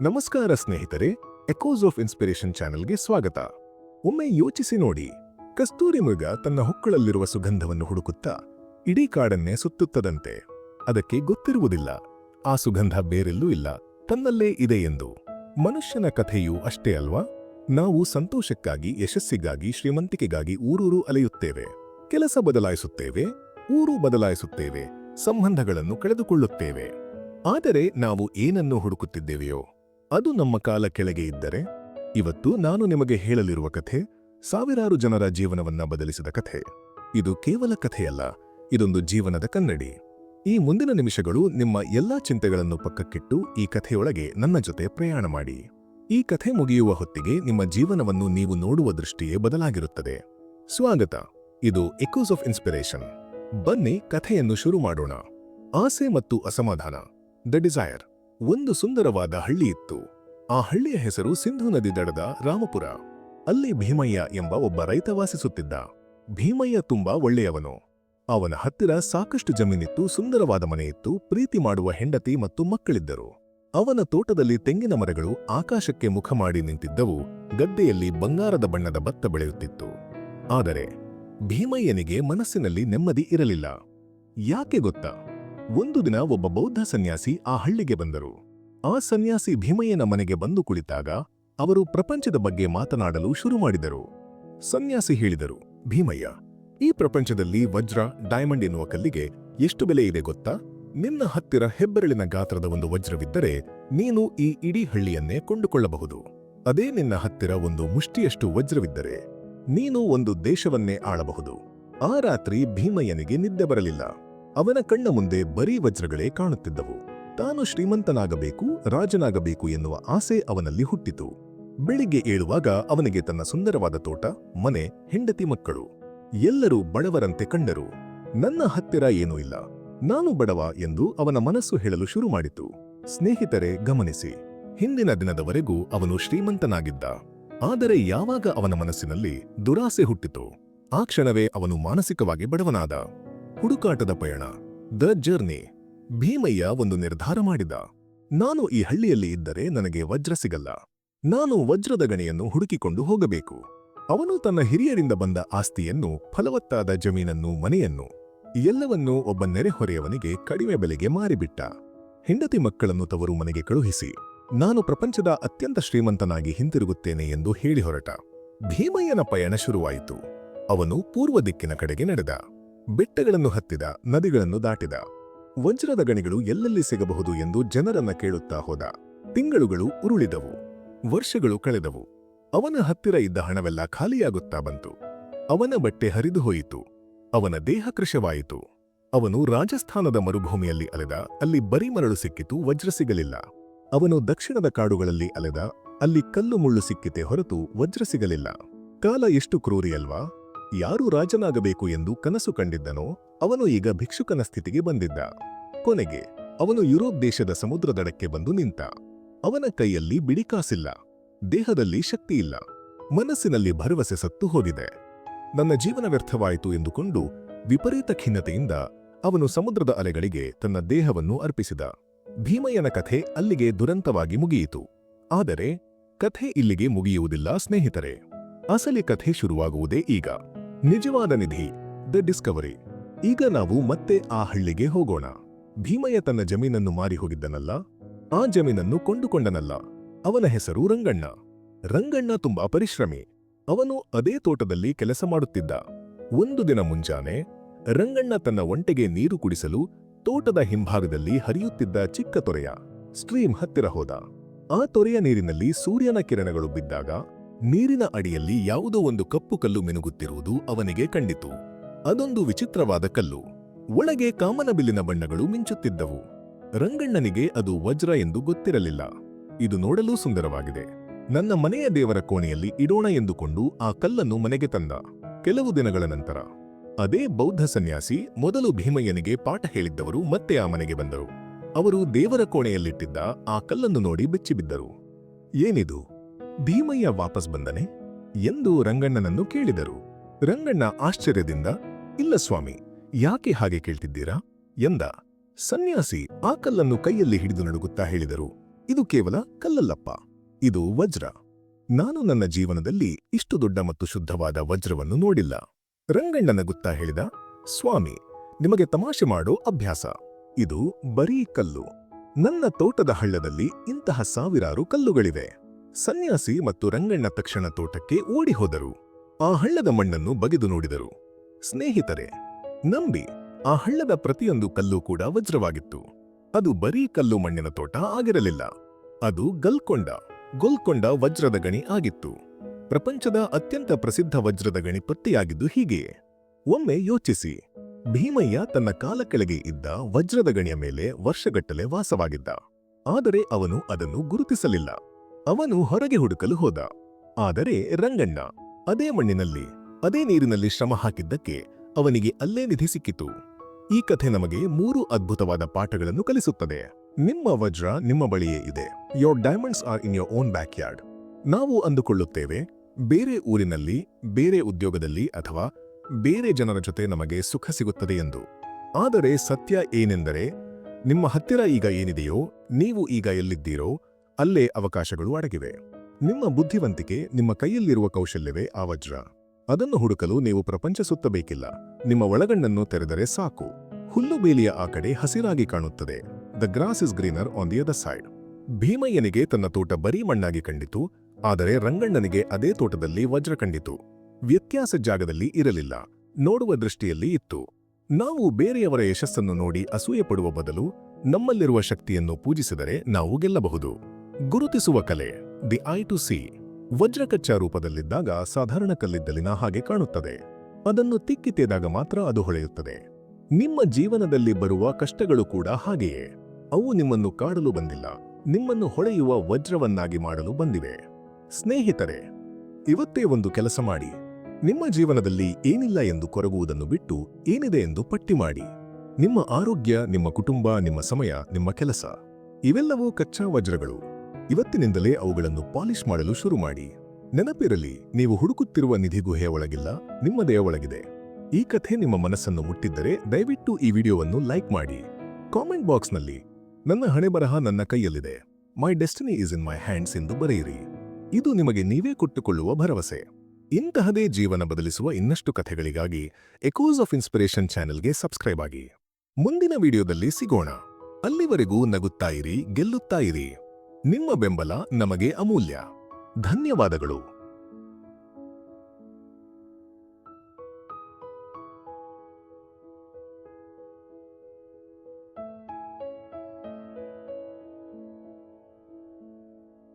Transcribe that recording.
ನಮಸ್ಕಾರ ಸ್ನೇಹಿತರೆ echoes of inspiration ಚಾನೆಲ್ಗೆ ಸ್ವಾಗತ. ಒಮ್ಮೆ ಯೋಚಿಸಿ ನೋಡಿ, ಕಸ್ತೂರಿ ಮೃಗ ತನ್ನ ಹೊಕ್ಕಳಲ್ಲಿರುವ ಸುಗಂಧವನ್ನು ಹುಡುಕುತ್ತಾ ಇಡೀ ಕಾಡನ್ನೇ ಸುತ್ತುತ್ತದಂತೆ. ಅದಕ್ಕೆ ಗೊತ್ತಿರುವುದಿಲ್ಲ, ಆ ಸುಗಂಧ ಬೇರೆಲ್ಲೂ ಇಲ್ಲ, ತನ್ನಲ್ಲೇ ಇದೆ ಎಂದು. ಮನುಷ್ಯನ ಕಥೆಯೂ ಅಷ್ಟೇ ಅಲ್ವಾ? ನಾವು ಸಂತೋಷಕ್ಕಾಗಿ, ಯಶಸ್ಸಿಗಾಗಿ, ಶ್ರೀಮಂತಿಕೆಗಾಗಿ ಊರೂರು ಅಲೆಯುತ್ತೇವೆ, ಕೆಲಸ ಬದಲಾಯಿಸುತ್ತೇವೆ, ಊರು ಬದಲಾಯಿಸುತ್ತೇವೆ, ಸಂಬಂಧಗಳನ್ನು ಕಳೆದುಕೊಳ್ಳುತ್ತೇವೆ. ಆದರೆ ನಾವು ಏನನ್ನು ಹುಡುಕುತ್ತಿದ್ದೇವೆಯೋ? ಅದು ನಮ್ಮ ಕಾಲ ಕೆಳಗೆ ಇದ್ದರೆ ಇವತ್ತು ನಾನು ನಿಮಗೆ ಹೇಳಲಿರುವ ಕಥೆ ಸಾವಿರಾರು ಜನರ ಜೀವನವನ್ನ ಬದಲಿಸಿದ ಕಥೆ. ಇದು ಕೇವಲ ಕಥೆಯಲ್ಲ, ಇದೊಂದು ಜೀವನದ ಕನ್ನಡಿ. ಈ ಮುಂದಿನ ನಿಮಿಷಗಳು ನಿಮ್ಮ ಎಲ್ಲಾ ಚಿಂತೆಗಳನ್ನು ಪಕ್ಕಕ್ಕಿಟ್ಟು ಈ ಕಥೆಯೊಳಗೆ ನನ್ನ ಜೊತೆ ಪ್ರಯಾಣ ಮಾಡಿ. ಈ ಕಥೆ ಮುಗಿಯುವ ಹೊತ್ತಿಗೆ ನಿಮ್ಮ ಜೀವನವನ್ನು ನೀವು ನೋಡುವ ದೃಷ್ಟಿಯೇ ಬದಲಾಗಿರುತ್ತದೆ. ಸ್ವಾಗತ, ಇದು ಎಕೋಸ್ ಆಫ್ ಇನ್ಸ್ಪಿರೇಷನ್ ಬನ್ನಿ ಕಥೆಯನ್ನು ಶುರು ಮಾಡೋಣ. ಆಸೆ ಮತ್ತು ಅಸಮಾಧಾನ ದ ಡಿಸೈರ್ ಒಂದು ಸುಂದರವಾದ ಹಳ್ಳಿ ಇತ್ತು. ಆ ಹಳ್ಳಿಯ ಹೆಸರು ಸಿಂಧು ನದಿ ದಡದ ರಾಮಪುರ. ಅಲ್ಲಿ ಭೀಮಯ್ಯ ಎಂಬ ಒಬ್ಬ ರೈತ ವಾಸಿಸುತ್ತಿದ್ದ. ಭೀಮಯ್ಯ ತುಂಬಾ ಒಳ್ಳೆಯವನು. ಅವನ ಹತ್ತಿರ ಸಾಕಷ್ಟು ಜಮೀನಿತ್ತು, ಸುಂದರವಾದ ಮನೆಯಿತ್ತು ಪ್ರೀತಿ ಮಾಡುವ ಹೆಂಡತಿ ಮತ್ತು ಮಕ್ಕಳಿದ್ದರು. ಅವನ ತೋಟದಲ್ಲಿ ತೆಂಗಿನ ಮರಗಳು ಆಕಾಶಕ್ಕೆ ಮುಖ ಮಾಡಿ ನಿಂತಿದ್ದವು, ಗದ್ದೆಯಲ್ಲಿ ಬಂಗಾರದ ಬಣ್ಣದ ಭತ್ತ ಬೆಳೆಯುತ್ತಿತ್ತು. ಆದರೆ ಭೀಮಯ್ಯನಿಗೆ ಮನಸ್ಸಿನಲ್ಲಿ ನೆಮ್ಮದಿ ಇರಲಿಲ್ಲ. ಯಾಕೆ ಗೊತ್ತಾ? ಒಂದು ದಿನ ಒಬ್ಬ ಬೌದ್ಧ ಸನ್ಯಾಸಿ ಆ ಹಳ್ಳಿಗೆ ಬಂದರು. ಆ ಸನ್ಯಾಸಿ ಭೀಮಯ್ಯನ ಮನೆಗೆ ಬಂದು ಕುಳಿತಾಗ ಅವರು ಪ್ರಪಂಚದ ಬಗ್ಗೆ ಮಾತನಾಡಲು ಶುರು ಮಾಡಿದರು. ಸನ್ಯಾಸಿ ಹೇಳಿದರು, ಭೀಮಯ್ಯ, ಈ ಪ್ರಪಂಚದಲ್ಲಿ ವಜ್ರ, ಡೈಮಂಡ್ ಎನ್ನುವ ಕಲ್ಲಿಗೆ ಎಷ್ಟು ಬೆಲೆ ಇದೆ ಗೊತ್ತಾ? ನಿನ್ನ ಹತ್ತಿರ ಹೆಬ್ಬೆರಳಿನ ಗಾತ್ರದ ಒಂದು ವಜ್ರವಿದ್ದರೆ ನೀನು ಈ ಇಡೀ ಹಳ್ಳಿಯನ್ನೇ ಕೊಂಡುಕೊಳ್ಳಬಹುದು. ಅದೇ ನಿನ್ನ ಹತ್ತಿರ ಒಂದು ಮುಷ್ಟಿಯಷ್ಟು ವಜ್ರವಿದ್ದರೆ ನೀನು ಒಂದು ದೇಶವನ್ನೇ ಆಳಬಹುದು. ಆ ರಾತ್ರಿ ಭೀಮಯ್ಯನಿಗೆ ನಿದ್ದೆ ಬರಲಿಲ್ಲ. ಅವನ ಕಣ್ಣ ಮುಂದೆ ಬರೀ ವಜ್ರಗಳೇ ಕಾಣುತ್ತಿದ್ದವು. ತಾನು ಶ್ರೀಮಂತನಾಗಬೇಕು, ರಾಜನಾಗಬೇಕು ಎನ್ನುವ ಆಸೆ ಅವನಲ್ಲಿ ಹುಟ್ಟಿತು. ಬೆಳಿಗ್ಗೆ ಏಳುವಾಗ ಅವನಿಗೆ ತನ್ನ ಸುಂದರವಾದ ತೋಟ, ಮನೆ, ಹೆಂಡತಿ ಮಕ್ಕಳು. ಎಲ್ಲರೂ ಬಡವರಂತೆ ಕಂಡರು ನನ್ನ ಹತ್ತಿರ ಏನೂ ಇಲ್ಲ. ನಾನು ಬಡವ ಎಂದು ಅವನ ಮನಸ್ಸು ಹೇಳಲು ಶುರು ಮಾಡಿತು. ಸ್ನೇಹಿತರೆ, ಗಮನಿಸಿ. ಹಿಂದಿನ ದಿನದವರೆಗೂ ಅವನು ಶ್ರೀಮಂತನಾಗಿದ್ದ. ಆದರೆ ಯಾವಾಗ ಅವನ ಮನಸ್ಸಿನಲ್ಲಿ ದುರಾಸೆ ಹುಟ್ಟಿತು? ಆ ಕ್ಷಣವೇ ಅವನು ಮಾನಸಿಕವಾಗಿ ಬಡವನಾದ. ಹುಡುಕಾಟದ ಪಯಣ. The journey. ಭೀಮಯ್ಯ ಒಂದು ನಿರ್ಧಾರ ಮಾಡಿದ. ನಾನು ಈ ಹಳ್ಳಿಯಲ್ಲಿ ಇದ್ದರೆ ನನಗೆ ವಜ್ರ ಸಿಗಲ್ಲ. ನಾನು ವಜ್ರದ ಗಣಿಯನ್ನು ಹುಡುಕಿಕೊಂಡು ಹೋಗಬೇಕು. ಅವನು ತನ್ನ ಹಿರಿಯರಿಂದ ಬಂದ ಆಸ್ತಿಯನ್ನು, ಫಲವತ್ತಾದ ಜಮೀನನ್ನು, ಮನೆಯನ್ನು, ಎಲ್ಲವನ್ನೂ ಒಬ್ಬ ನೆರೆಹೊರೆಯವನಿಗೆ ಕಡಿಮೆ ಬೆಲೆಗೆ ಮಾರಿಬಿಟ್ಟ. ಹೆಂಡತಿ ಮಕ್ಕಳನ್ನು ತವರು ಮನೆಗೆ ಕಳುಹಿಸಿ. ನಾನು ಪ್ರಪಂಚದ ಅತ್ಯಂತ ಶ್ರೀಮಂತನಾಗಿ ಹಿಂತಿರುಗುತ್ತೇನೆ ಎಂದು ಹೇಳಿ ಹೊರಟ. ಭೀಮಯ್ಯನ ಪಯಣ ಶುರುವಾಯಿತು. ಅವನು ಪೂರ್ವ ದಿಕ್ಕಿನ ಕಡೆಗೆ ನಡೆದ. ಬೆಟ್ಟಗಳನ್ನು ಹತ್ತಿದ, ನದಿಗಳನ್ನು ದಾಟಿದ. ವಜ್ರದ ಗಣಿಗಳು ಎಲ್ಲೆಲ್ಲಿ ಸಿಗಬಹುದು ಎಂದು ಜನರನ್ನ ಕೇಳುತ್ತಾ ಹೋದ. ತಿಂಗಳುಗಳು ಉರುಳಿದವು, ವರ್ಷಗಳು ಕಳೆದವು. ಅವನ ಹತ್ತಿರ ಇದ್ದ ಹಣವೆಲ್ಲ ಖಾಲಿಯಾಗುತ್ತಾ ಬಂತು. ಅವನ ಬಟ್ಟೆ ಹರಿದು ಹೋಯಿತು, ಅವನ ದೇಹ ಕೃಶವಾಯಿತು. ಅವನು ರಾಜಸ್ಥಾನದ ಮರುಭೂಮಿಯಲ್ಲಿ ಅಲೆದ, ಅಲ್ಲಿ ಬರೀ ಮರಳು ಸಿಕ್ಕಿತು, ವಜ್ರ ಸಿಗಲಿಲ್ಲ. ಅವನು ದಕ್ಷಿಣದ ಕಾಡುಗಳಲ್ಲಿ ಅಲೆದ, ಅಲ್ಲಿ ಕಲ್ಲು ಮುಳ್ಳು ಸಿಕ್ಕಿತೆ ಹೊರತು ವಜ್ರ ಸಿಗಲಿಲ್ಲ. ಕಾಲ ಎಷ್ಟು ಕ್ರೂರಿಯಲ್ವಾ ಯಾರು ರಾಜನಾಗಬೇಕು ಎಂದು ಕನಸು ಕಂಡಿದ್ದನೋ ಅವನು ಈಗ ಭಿಕ್ಷುಕನ ಸ್ಥಿತಿಗೆ ಬಂದಿದ್ದ. ಕೊನೆಗೆ ಅವನು ಯುರೋಪ್ ದೇಶದ ಸಮುದ್ರ ದಡಕ್ಕೆ ಬಂದು ನಿಂತ. ಅವನ ಕೈಯಲ್ಲಿ ಬಿಡಿಕಾಸಿಲ್ಲ ದೇಹದಲ್ಲಿ ಶಕ್ತಿಯಿಲ್ಲ ಮನಸ್ಸಿನಲ್ಲಿ ಭರವಸೆ ಸತ್ತು ಹೋಗಿದೆ. ನನ್ನ ಜೀವನ ವ್ಯರ್ಥವಾಯಿತು ಎಂದುಕೊಂಡು ವಿಪರೀತ ಖಿನ್ನತೆಯಿಂದ ಅವನು ಸಮುದ್ರದ ಅಲೆಗಳಿಗೆ ತನ್ನ ದೇಹವನ್ನು ಅರ್ಪಿಸಿದ. ಭೀಮಯ್ಯನ ಕಥೆ ಅಲ್ಲಿಗೆ ದುರಂತವಾಗಿ ಮುಗಿಯಿತು. ಆದರೆ ಕಥೆ ಇಲ್ಲಿಗೆ ಮುಗಿಯುವುದಿಲ್ಲ, ಸ್ನೇಹಿತರೆ. ಅಸಲಿ ಕಥೆ ಶುರುವಾಗುವುದೇ ಈಗ. ನಿಜವಾದ ನಿಧಿ, ದ ಡಿಸ್ಕವರಿ. ಈಗ ನಾವು ಮತ್ತೆ ಆ ಹಳ್ಳಿಗೆ ಹೋಗೋಣ. ಭೀಮಯ್ಯ ತನ್ನ ಜಮೀನನ್ನು ಮಾರಿ ಹೋಗಿದ್ದನಲ್ಲ? ಆ ಜಮೀನನ್ನು ಕೊಂಡುಕೊಂಡನಲ್ಲ. ಅವನ ಹೆಸರು ರಂಗಣ್ಣ. ರಂಗಣ್ಣ ತುಂಬಾ ಪರಿಶ್ರಮಿ. ಅವನು ಅದೇ ತೋಟದಲ್ಲಿ ಕೆಲಸ ಮಾಡುತ್ತಿದ್ದ. ಒಂದು ದಿನ ಮುಂಜಾನೆ, ರಂಗಣ್ಣ ತನ್ನ ಒಂಟೆಗೆ ನೀರು ಕುಡಿಸಲು ತೋಟದ ಹಿಂಭಾಗದಲ್ಲಿ ಹರಿಯುತ್ತಿದ್ದ ಚಿಕ್ಕ ತೊರೆಯ, ಸ್ಟ್ರೀಮ್ ಹತ್ತಿರ ಹೋದ. ಆ ತೊರೆಯ ನೀರಿನಲ್ಲಿ ಸೂರ್ಯನ ಕಿರಣಗಳು ಬಿದ್ದಾಗ ನೀರಿನ ಅಡಿಯಲ್ಲಿ ಯಾವುದೋ ಒಂದು ಕಪ್ಪು ಕಲ್ಲು ಮಿನುಗುತ್ತಿರುವುದು ಅವನಿಗೆ ಕಂಡಿತು. ಅದೊಂದು ವಿಚಿತ್ರವಾದ ಕಲ್ಲು. ಒಳಗೆ ಕಾಮನಬಿಲ್ಲಿನ ಬಣ್ಣಗಳು ಮಿಂಚುತ್ತಿದ್ದವು. ರಂಗಣ್ಣನಿಗೆ ಅದು ವಜ್ರ ಎಂದು ಗೊತ್ತಿರಲಿಲ್ಲ. ಇದು ನೋಡಲು ಸುಂದರವಾಗಿದೆ. ನನ್ನ ಮನೆಯ ದೇವರ ಕೋಣೆಯಲ್ಲಿ ಇಡೋಣ ಎಂದುಕೊಂಡು ಆ ಕಲ್ಲನ್ನು ಮನೆಗೆ ತಂದ. ಕೆಲವು ದಿನಗಳ ನಂತರ. ಅದೇ ಬೌದ್ಧ ಸನ್ಯಾಸಿ ಮೊದಲು ಭೀಮಯ್ಯನಿಗೆ ಪಾಠ ಹೇಳಿದ್ದವರು ಮತ್ತೆ ಆ ಮನೆಗೆ ಬಂದರು. ಅವರು ದೇವರ ಕೋಣೆಯಲ್ಲಿಟ್ಟಿದ್ದ ಆ ಕಲ್ಲನ್ನು ನೋಡಿ ಬೆಚ್ಚಿಬಿದ್ದರು. ಏನಿದು? ಭೀಮಯ್ಯ ವಾಪಸ್ ಬಂದನೆ ಎಂದು ರಂಗಣ್ಣನನ್ನು ಕೇಳಿದರು. ರಂಗಣ್ಣ ಆಶ್ಚರ್ಯದಿಂದ, ಇಲ್ಲ ಸ್ವಾಮಿ, ಯಾಕೆ ಹಾಗೆ ಕೇಳ್ತಿದ್ದೀರಾ? ಎಂದ. ಸನ್ಯಾಸಿ ಆ ಕಲ್ಲನ್ನು ಕೈಯಲ್ಲಿ ಹಿಡಿದು ನಡುಗುತ್ತಾ ಹೇಳಿದರು. ಇದು ಕೇವಲ ಕಲ್ಲಲ್ಲಪ್ಪ, ಇದು ವಜ್ರ. ನಾನು ನನ್ನ ಜೀವನದಲ್ಲಿ ಇಷ್ಟು ದೊಡ್ಡ ಮತ್ತು ಶುದ್ಧವಾದ ವಜ್ರವನ್ನು ನೋಡಿಲ್ಲ. ರಂಗಣ್ಣನ ಗುತ್ತಾ ಹೇಳಿದ, ಸ್ವಾಮಿ, ನಿಮಗೆ ತಮಾಷೆ ಮಾಡೋ ಅಭ್ಯಾಸ. ಇದು ಬರೀ ಕಲ್ಲು. ನನ್ನ ತೋಟದ ಹಳ್ಳದಲ್ಲಿ ಇಂತಹ ಸಾವಿರಾರು ಕಲ್ಲುಗಳಿವೆ. ಸನ್ಯಾಸಿ ಮತ್ತು ರಂಗಣ್ಣ ತಕ್ಷಣ ತೋಟಕ್ಕೆ ಓಡಿ ಹೋದರು. ಆ ಹಳ್ಳದ ಮಣ್ಣನ್ನು ಬಗೆದು ನೋಡಿದರು. ಸ್ನೇಹಿತರೆ, ನಂಬಿ ಆ ಹಳ್ಳದ ಪ್ರತಿಯೊಂದು ಕಲ್ಲು ಕೂಡ ವಜ್ರವಾಗಿತ್ತು. ಅದು ಬರೀ ಕಲ್ಲು ಮಣ್ಣಿನ ತೋಟ ಆಗಿರಲಿಲ್ಲ. ಅದು ಗಲ್ಕೊಂಡ, ಗೊಲ್ಕೊಂಡ ವಜ್ರದ ಗಣಿ ಆಗಿತ್ತು. ಪ್ರಪಂಚದ ಅತ್ಯಂತ ಪ್ರಸಿದ್ಧ ವಜ್ರದ ಗಣಿ ಪತ್ತೆಯಾಗಿದ್ದು ಹೀಗೆಯೇ ಒಮ್ಮೆ ಯೋಚಿಸಿ, ಭೀಮಯ್ಯ ತನ್ನ ಕಾಲ ಕೆಳಗೆ ಇದ್ದ ವಜ್ರದ ಗಣಿಯ ಮೇಲೆ ವರ್ಷಗಟ್ಟಲೆ ವಾಸವಾಗಿದ್ದ. ಆದರೆ ಅವನು ಅದನ್ನು ಗುರುತಿಸಲಿಲ್ಲ. ಅವನು ಹೊರಗೆ ಹುಡುಕಲು ಹೋದ. ಆದರೆ ರಂಗಣ್ಣ, ಅದೇ ಮಣ್ಣಿನಲ್ಲಿ, ಅದೇ ನೀರಿನಲ್ಲಿ ಶ್ರಮ ಹಾಕಿದ್ದಕ್ಕೆ ಅವನಿಗೆ ಅಲ್ಲೇ ನಿಧಿ ಸಿಕ್ಕಿತು. ಈ ಕಥೆ ನಮಗೆ ಮೂರು ಅದ್ಭುತವಾದ ಪಾಠಗಳನ್ನು ಕಲಿಸುತ್ತದೆ. ನಿಮ್ಮ ವಜ್ರ ನಿಮ್ಮ ಬಳಿಯೇ ಇದೆ. Your diamonds are in your own back yard ನಾವು ಅಂದುಕೊಳ್ಳುತ್ತೇವೆ, ಬೇರೆ ಊರಿನಲ್ಲಿ, ಬೇರೆ ಉದ್ಯೋಗದಲ್ಲಿ ಅಥವಾ ಬೇರೆ ಜನರ ಜೊತೆ ನಮಗೆ ಸುಖ ಸಿಗುತ್ತದೆ ಎಂದು. ಆದರೆ ಸತ್ಯ ಏನೆಂದರೆ, ನಿಮ್ಮ ಹತ್ತಿರ ಈಗ ಏನಿದೆಯೋ, ನೀವು ಈಗ ಎಲ್ಲಿದ್ದೀರೋ ಅಲ್ಲೇ ಅವಕಾಶಗಳು ಅಡಗಿವೆ. ನಿಮ್ಮ ಬುದ್ಧಿವಂತಿಕೆ ನಿಮ್ಮ ಕೈಯಲ್ಲಿರುವ ಕೌಶಲ್ಯವೇ ಆ ವಜ್ರ. ಅದನ್ನು ಹುಡುಕಲು ನೀವು ಪ್ರಪಂಚ ಸುತ್ತಬೇಕಿಲ್ಲ. ನಿಮ್ಮ ಒಳಗಣ್ಣನ್ನು ತೆರೆದರೆ ಸಾಕು. ಹುಲ್ಲು ಬೇಲಿಯ ಆ ಕಡೆ ಹಸಿರಾಗಿ ಕಾಣುತ್ತದೆ. The grass is greener on the other side ಭೀಮಯ್ಯನಿಗೆ ತನ್ನ ತೋಟ ಬರೀ ಮಣ್ಣಾಗಿ ಕಂಡಿತು. ಆದರೆ ರಂಗಣ್ಣನಿಗೆ ಅದೇ ತೋಟದಲ್ಲಿ ವಜ್ರ ಕಂಡಿತು. ವ್ಯತ್ಯಾಸ ಜಾಗದಲ್ಲಿ ಇರಲಿಲ್ಲ. ನೋಡುವ ದೃಷ್ಟಿಯಲ್ಲಿ ಇತ್ತು. ನಾವು ಬೇರೆಯವರ ಯಶಸ್ಸನ್ನು ನೋಡಿ ಅಸೂಯೆ ಪಡುವ ಬದಲು ನಮ್ಮಲ್ಲಿರುವ ಶಕ್ತಿಯನ್ನು ಪೂಜಿಸಿದರೆ ನಾವು ಗೆಲ್ಲಬಹುದು. ಗುರುತಿಸುವ ಕಲೆ ದಿ ಐ ಟು ಸಿ ವಜ್ರಕಚ್ಚಾ ರೂಪದಲ್ಲಿದ್ದಾಗ ಸಾಧಾರಣ ಕಲ್ಲಿದ್ದಲಿನ ಹಾಗೆ ಕಾಣುತ್ತದೆ. ಅದನ್ನು ತಿಕ್ಕಿತೆದಾಗ ಮಾತ್ರ ಅದು ಹೊಳೆಯುತ್ತದೆ. ನಿಮ್ಮ ಜೀವನದಲ್ಲಿ ಬರುವ ಕಷ್ಟಗಳು ಕೂಡ ಹಾಗೆಯೇ. ಅವು ನಿಮ್ಮನ್ನು ಕಾಡಲು ಬಂದಿಲ್ಲ, ನಿಮ್ಮನ್ನು ಹೊಳೆಯುವ ವಜ್ರವನ್ನಾಗಿ ಮಾಡಲು ಬಂದಿವೆ. ಸ್ನೇಹಿತರೆ, ಇವತ್ತೇ ಒಂದು ಕೆಲಸ ಮಾಡಿ. ನಿಮ್ಮ ಜೀವನದಲ್ಲಿ ಏನಿಲ್ಲ ಎಂದು ಕೊರಗುವುದನ್ನು ಬಿಟ್ಟು ಏನಿದೆ ಎಂದು ಪಟ್ಟಿ ಮಾಡಿ. ನಿಮ್ಮ ಆರೋಗ್ಯ, ನಿಮ್ಮ ಕುಟುಂಬ, ನಿಮ್ಮ ಸಮಯ, ನಿಮ್ಮ ಕೆಲಸ, ಇವೆಲ್ಲವೂ ಕಚ್ಚಾ ವಜ್ರಗಳು. ಇವತ್ತಿನಿಂದಲೇ ಅವುಗಳನ್ನು ಪಾಲಿಶ್ ಮಾಡಲು ಶುರು ಮಾಡಿ. ನೆನಪಿರಲಿ, ನೀವು ಹುಡುಕುತ್ತಿರುವ ನಿಧಿ ಗುಹೆಯ ಒಳಗಿಲ್ಲ ನಿಮ್ಮದೇ ಒಳಗಿದೆ. ಈ ಕಥೆ ನಿಮ್ಮ ಮನಸ್ಸನ್ನು ಮುಟ್ಟಿದ್ದರೆ ದಯವಿಟ್ಟು ಈ ವಿಡಿಯೋವನ್ನು ಲೈಕ್ ಮಾಡಿ. ಕಾಮೆಂಟ್ ಬಾಕ್ಸ್ನಲ್ಲಿ, ನನ್ನ ಹಣೆಬರಹ ನನ್ನ ಕೈಯಲ್ಲಿದೆ. My destiny is in my hands ಎಂದು ಬರೆಯಿರಿ. ಇದು ನಿಮಗೆ ನೀವೇ ಕೊಟ್ಟುಕೊಳ್ಳುವ ಭರವಸೆ. ಇಂತಹದೇ ಜೀವನ ಬದಲಿಸುವ ಇನ್ನಷ್ಟು ಕಥೆಗಳಿಗಾಗಿ ಎಕೋಸ್ ಆಫ್ ಇನ್ಸ್ಪಿರೇಷನ್ ಚಾನೆಲ್ಗೆ ಸಬ್ಸ್ಕ್ರೈಬ್ ಆಗಿ. ಮುಂದಿನ ವಿಡಿಯೋದಲ್ಲಿ ಸಿಗೋಣ. ಅಲ್ಲಿವರೆಗೂ ನಗುತ್ತಾ ಇರಿ, ಗೆಲ್ಲುತ್ತಾ ಇರಿ. ನಿಮ್ಮ ಬೆಂಬಲ ನಮಗೆ ಅಮೂಲ್ಯ. ಧನ್ಯವಾದಗಳು.